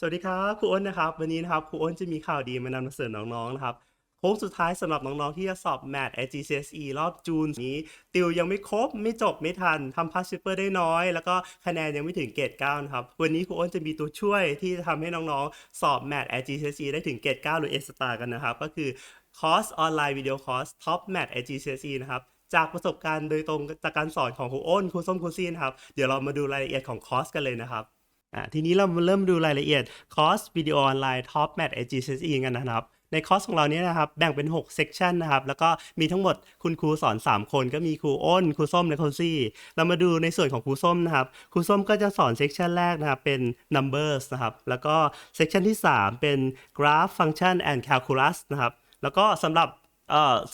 สวัสดีครับครูอ้นนะครับ วันนี้นะครับครูอ้นจะมีข่าวดีมานำเสนอน้องๆนะครับโค้งสุดท้ายสำหรับน้องๆที่จะสอบ Math IGCSE รอบจูนนี้ ติวยังไม่ครบไม่จบไม่ทันทำพาสซิเปอร์ได้น้อย แล้วก็คะแนนยังไม่ถึงเกรด9นะครับ วันนี้ครูอ้นจะมีตัวช่วยที่จะทำให้น้องๆ สอบ Math IGCSE ได้ถึงเกรด9หรือ A star กันนะครับ ก็คือคอร์สออนไลน์วิดีโอคอร์ส Top Math IGCSE นะครับจากประสบการณ์โดยตรงจากการสอนของครูอ้นครูส้มครูซีนครับเดี๋ยวเรามาดูรายละเอียดของคอร์สกันเลยนะครับ อะทีนี้เรามาเริ่มดูรายละเอียดคอร์สวิดีโอออนไลน์ Top Math AGCSE กันนะครับในคอร์สของเราเนี้นะครับแบ่งเป็น6เซกชันนะครับ แล้วก็มีทั้งหมดคุณครูสอน 3 คนก็มีครูอ้น ครูส้มและครูซี่ เรามาดูในส่วนของครูส้มนะครับ ครูส้มก็จะสอนเซกชันแรกนะครับ เป็น numbers นะครับ แล้วก็เซกชันที่ 3 เป็น graph function and calculus นะครับ แล้วก็สำหรับ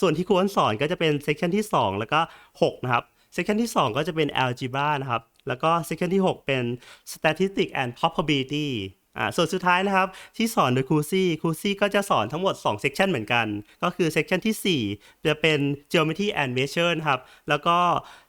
ส่วนที่ครูอ้นสอนก็จะเป็นเซกชันที่ 2 แล้วก็ 6 นะครับเซกชันที่ 2 ก็จะเป็น algebra นะครับ แล้วก็ section ที่ 6 เป็น statistics and probability อ่าส่วนสุดท้ายนะครับ ที่สอนโดยครูซี่ครูซี่ก็จะสอนทั้งหมด2เซกชันเหมือนกัน ก็คือเซกชันที่ 4 จะเป็น geometry and measure นะครับ แล้วก็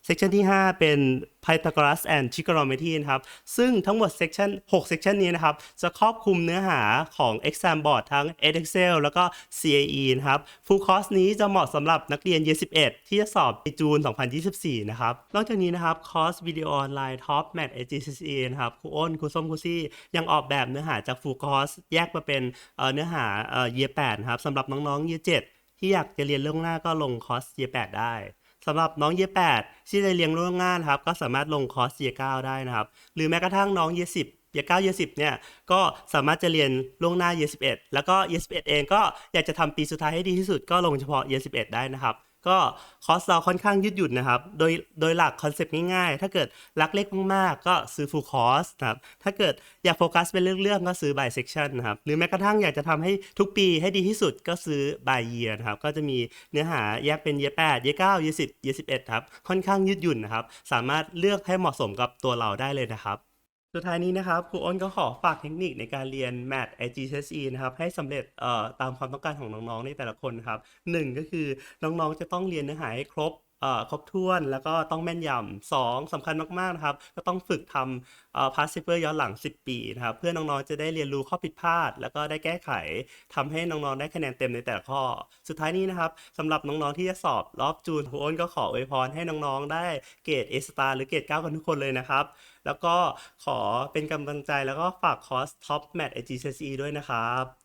เซกชันที่ 5 เป็น Pythagoras and trigonometry นะครับ ซึ่งทั้งหมดเซกชัน6เซกชันนี้นะครับ จะครอบคลุมเนื้อหาของ exam board ทั้ง Excel แล้วก็ CAE นะครับ full course นี้จะเหมาะสำหรับนักเรียน Year 11 ที่จะสอบในจูน 2024 นะครับ นอกจากนี้นะครับ คอร์สวิดีโอออนไลน์ Top Math AGCSE นะครับ ครูอ้น ครูส้ม ครูซี่ ยังออกแบบเนื้อหาจาก full course แยกมาเป็นเนื้อหาเอ่อ Year 8 นะครับสำหรับน้องๆ Year 7ที่อยากจะเรียนล่วงหน้าก็ลงคอร์ส Year 8 ได้ สำหรับน้องเย8ที่จะเรียนล่วงานครับก็สามารถลงคอร์สเย9ได้นะครับ หรือแม้กระทั่งน้องเย10เย9เย10เนี่ยก็สามารถจะเรียนล่วงหน้าเย11แล้วก็เย11เองก็อยากจะทำปีสุดท้ายให้ดีที่สุดก็ลงเฉพาะเย11ได้นะครับ ก็คอร์สเราค่อนข้างยืดหยุ่นนะครับ โดยโดยหลักคอนเซปต์ง่ายๆ ถ้าเกิดรักเล็กมากๆ ก็ซื้อ full course นะครับ ถ้าเกิดอยากโฟกัสเป็นเรื่องๆ ก็ซื้อ by section นะครับ หรือแม้กระทั่งอยากจะทำให้ทุกปีให้ดีที่สุดก็ซื้อ by year นะครับ ก็จะมีเนื้อหาแยกเป็น year 8 year 9 year 10 year 11ครับ ค่อนข้างยืดหยุ่นนะครับ สามารถเลือกให้เหมาะสมกับตัวเราได้เลยนะครับ สุดท้ายนี้นะครับครูอ้นก็ขอฝากเทคนิคในการเรียน Math IGCSE นะครับให้สำเร็จตามความต้องการของน้องๆในแต่ละคนครับหนึ่งก็คือน้องๆจะต้องเรียนเนื้อหาให้ครบ ครบถ้วนแล้วก็ต้องแม่นยำสองสำคัญมากๆนะครับ ก็ต้องฝึกทำเอ่อ past paper ย้อนหลัง 10 ปีนะครับ เพื่อน้องๆจะได้เรียนรู้ข้อผิดพลาด แล้วก็ได้แก้ไขทำให้น้องๆได้คะแนนเต็มในแต่ละข้อ สุดท้ายนี้นะครับสำหรับน้องๆที่จะสอบรอบจูนครูอ้นก็ขออวยพรให้น้องๆได้เกรด A star หรือเกรด9กันทุกคนเลยนะครับ แล้วก็ขอเป็นกำลังใจแล้วก็ฝากคอร์ส Top Math IGCSE ด้วยนะครับ